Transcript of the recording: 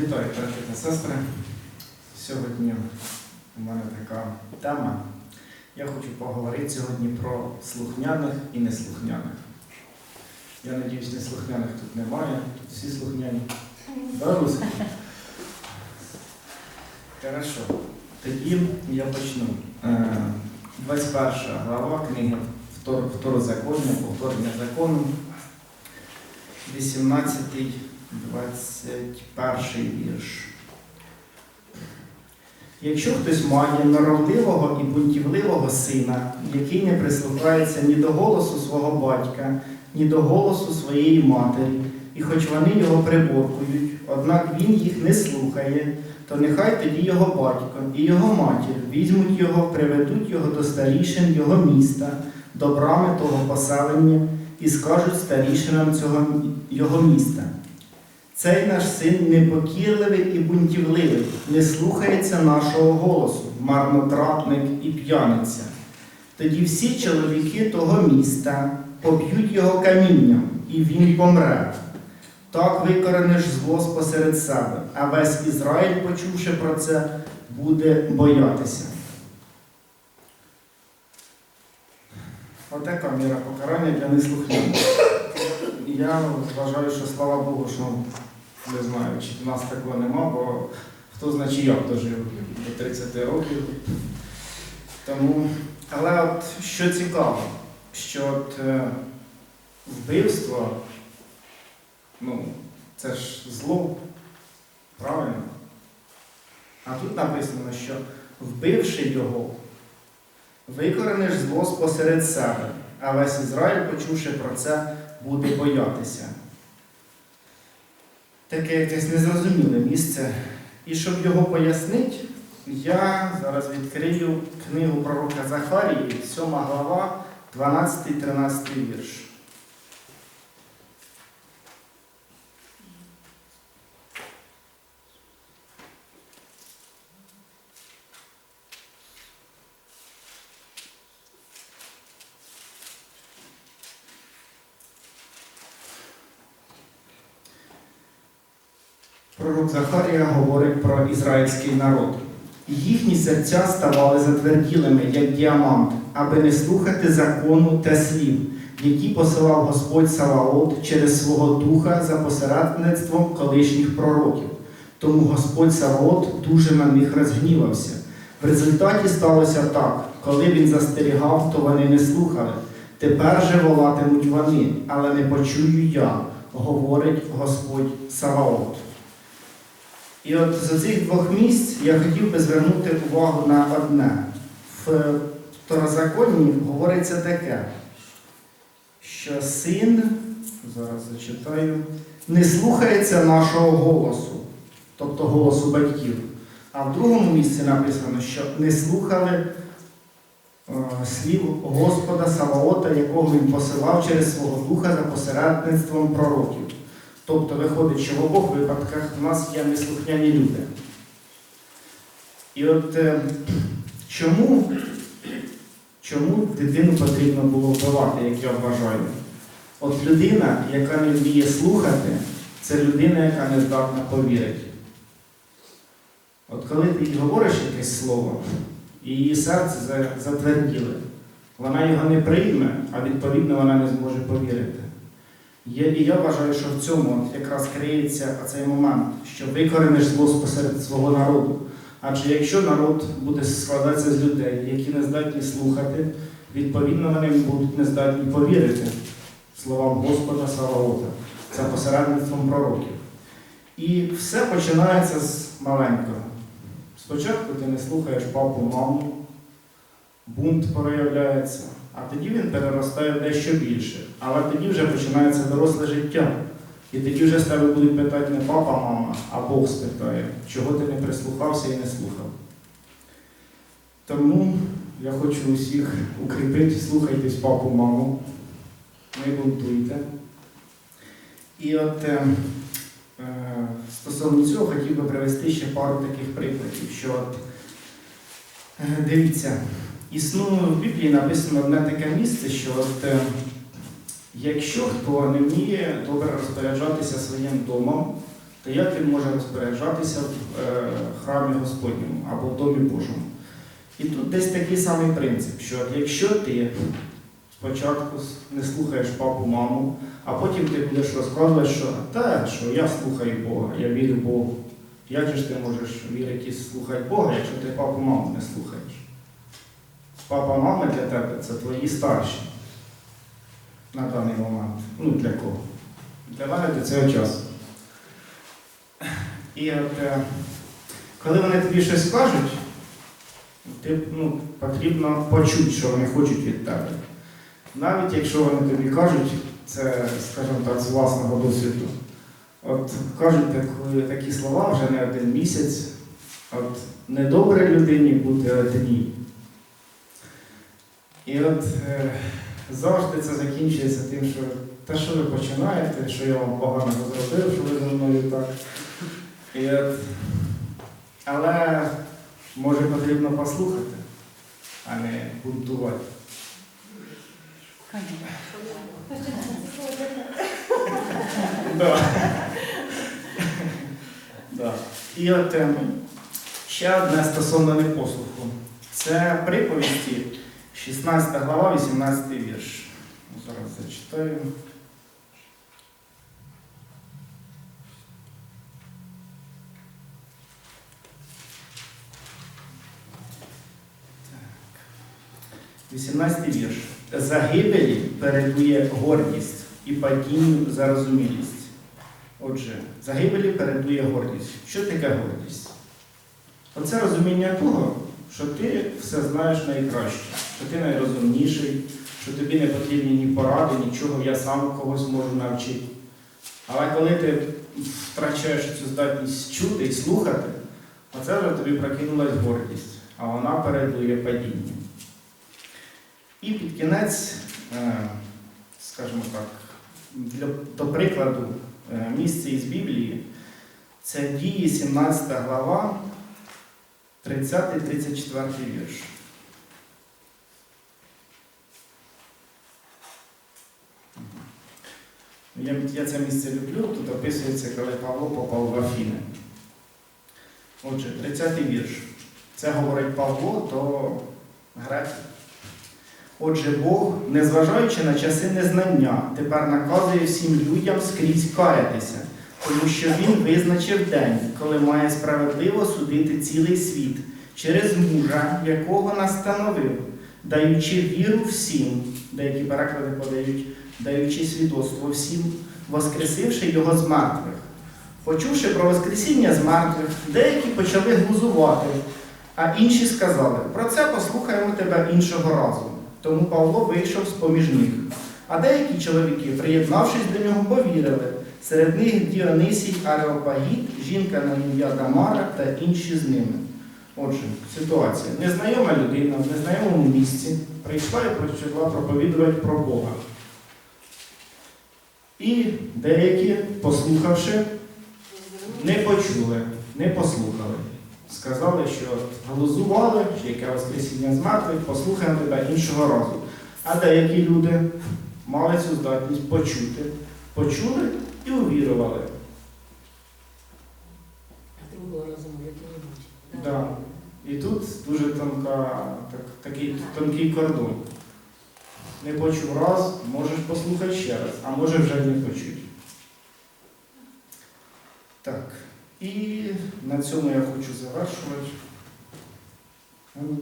Вітаю, браті та сестри. Сьогодні у мене така тема. Я хочу поговорити сьогодні про слухняних і неслухняних. Я надіюсь, неслухняних тут немає, тут всі слухняні. Да? Хорошо. Тоді я почну. Е, 21 глава книги «Втор- Второзаконня, повторення закону, 18 21 вірш. Якщо хтось має норовливого і бунтівливого сина, який не прислухається ні до голосу свого батька, ні до голосу своєї матері, і хоч вони його приборкують, однак він їх не слухає, то нехай тоді його батько і його матір візьмуть його, приведуть його до старішин його міста, до брами того поселення, і скажуть старішинам цього його міста. Цей наш син непокірливий і бунтівливий, не слухається нашого голосу, марнотратник і п'яниця. Тоді всі чоловіки того міста поб'ють його камінням, і він помре. Так викорениш зло посеред себе, а весь Ізраїль, почувши про це, буде боятися. Отака міра покарання для неслухняних. Я вважаю, що слава Богу, що не знаю, чи в нас такого нема, бо хто знає, чи я дожив до 30 років. Тому, але от що цікаво, що от е, вбивство, ну, це ж зло, правильно? А тут написано, що вбивши його, викорениш зло спосеред себе, а весь Ізраїль, почувши про це, буде боятися. Таке якесь незрозуміле місце. І щоб його пояснити, я зараз відкрию книгу пророка Захарії, 7 глава, 12-13 вірш. Пророк Захарія говорить про ізраїльський народ. Їхні серця ставали затверділими, як діамант, аби не слухати закону та слів, які посилав Господь Саваот через свого духа за посередництвом колишніх пророків. Тому Господь Саваот дуже на них розгнівався. В результаті сталося так, коли він застерігав, то вони не слухали. Тепер же волатимуть вони, але не почую я, говорить Господь Саваот. І от з цих двох місць я хотів би звернути увагу на одне. В второзаконні говориться таке, що син, зараз зачитаю, не слухається нашого голосу, тобто голосу батьків. А в другому місці написано, що не слухали е, слів Господа Саваота, якого він посилав через свого духа за посередництвом пророків. Тобто виходить, що в обох випадках у нас є неслухняні люди. І от е, чому, чому дитину потрібно було вбивати, як я вважаю? От людина, яка не вміє слухати, це людина, яка не здатна повірити. От коли ти говориш якесь слово, і її серце затверділе, вона його не прийме, а відповідно вона не зможе повірити. Є, і я вважаю, що в цьому якраз криється цей момент, що викорениш зло посеред свого народу. Адже якщо народ буде складатися з людей, які не здатні слухати, відповідно вони будуть не здатні повірити словам Господа Саваота за посередництвом пророків. І все починається з маленького. Спочатку ти не слухаєш папу, маму, бунт проявляється, а тоді він переростає дещо більше. Але тоді вже починається доросле життя. І тоді вже з тебе будуть питати не папа, мама, а Бог спитає, чого ти не прислухався і не слухав. Тому я хочу усіх укріпити, слухайтесь папу, маму, не бунтуйте. І от е, е, стосовно цього хотів би привести ще пару таких прикладів, що от, е, дивіться, існує в Біблії написано одне таке місце, що от, е, якщо хто не вміє добре розпоряджатися своїм домом, то як він може розпоряджатися в е, храмі Господньому або в Домі Божому? І тут десь такий самий принцип, що якщо ти спочатку не слухаєш папу, маму, а потім ти будеш розказувати, що та, що я слухаю Бога, я вірю Богу. Як же ж ти можеш вірити і слухати Бога, якщо ти папу, маму не слухаєш? Папа, мама для тебе це твої старші на даний момент. Ну, для кого? Для мене до цього часу. І от, е, коли вони тобі щось кажуть, ти, ну, потрібно почути, що вони хочуть від тебе. Навіть якщо вони тобі кажуть, це, скажімо так, з власного досвіду. От кажуть таку, такі слова вже не один місяць. От недобре людині бути одній. І от е, завжди це закінчується тим, що та що ви починаєте, що я вам погано зробив, що ви зі мною так. І от, але може потрібно послухати, а не бунтувати. І от ем, ще одне стосовно непослуху. Це приповісті, 16 глава, 18 вірш. Зараз зачитаю. 18 вірш. Загибелі передує гордість і падінню зарозумілість. Отже, загибелі передує гордість. Що таке гордість? Оце розуміння того, що ти все знаєш найкраще, що ти найрозумніший, що тобі не потрібні ні поради, нічого, я сам когось можу навчити. Але коли ти втрачаєш цю здатність чути і слухати, оце вже тобі прокинулась гордість, а вона передує падінню. І під кінець, е, скажімо так, для, до прикладу, е, місце із Біблії це дії 17 глава, 30-34 вірш. Я, я це місце люблю, тут описується, коли Павло попав в Афіни. Отже, 30-й вірш. Це говорить Павло до греків. Отже, Бог, незважаючи на часи незнання, тепер наказує всім людям скрізь каятися, тому що Він визначив день, коли має справедливо судити цілий світ через мужа, якого настановив, даючи віру всім, деякі переклади подають, даючи свідоцтво всім, воскресивши його з мертвих. Почувши про Воскресіння з мертвих, деякі почали глузувати, а інші сказали, про це послухаємо тебе іншого разу. Тому Павло вийшов з-поміж них. А деякі чоловіки, приєднавшись до нього, повірили. Серед них Діонисій Ареопагіт, жінка на ім'я Тамара та інші з ними. Отже, ситуація. Незнайома людина в незнайомому місці прийшла і почала проповідувати про Бога. І деякі, послухавши, не почули, не послухали. Сказали, що глузували, що яке Воскресіння з мертвих, послухаємо тебе іншого разу. А деякі люди мали цю здатність почути, почули і увірували. Другого разу як-небудь. Да. І тут дуже тонка, так, такий тонкий кордон. Не почув раз, можеш послухати ще раз, а може вже не почути. Так. І на цьому я хочу завершувати. Ем,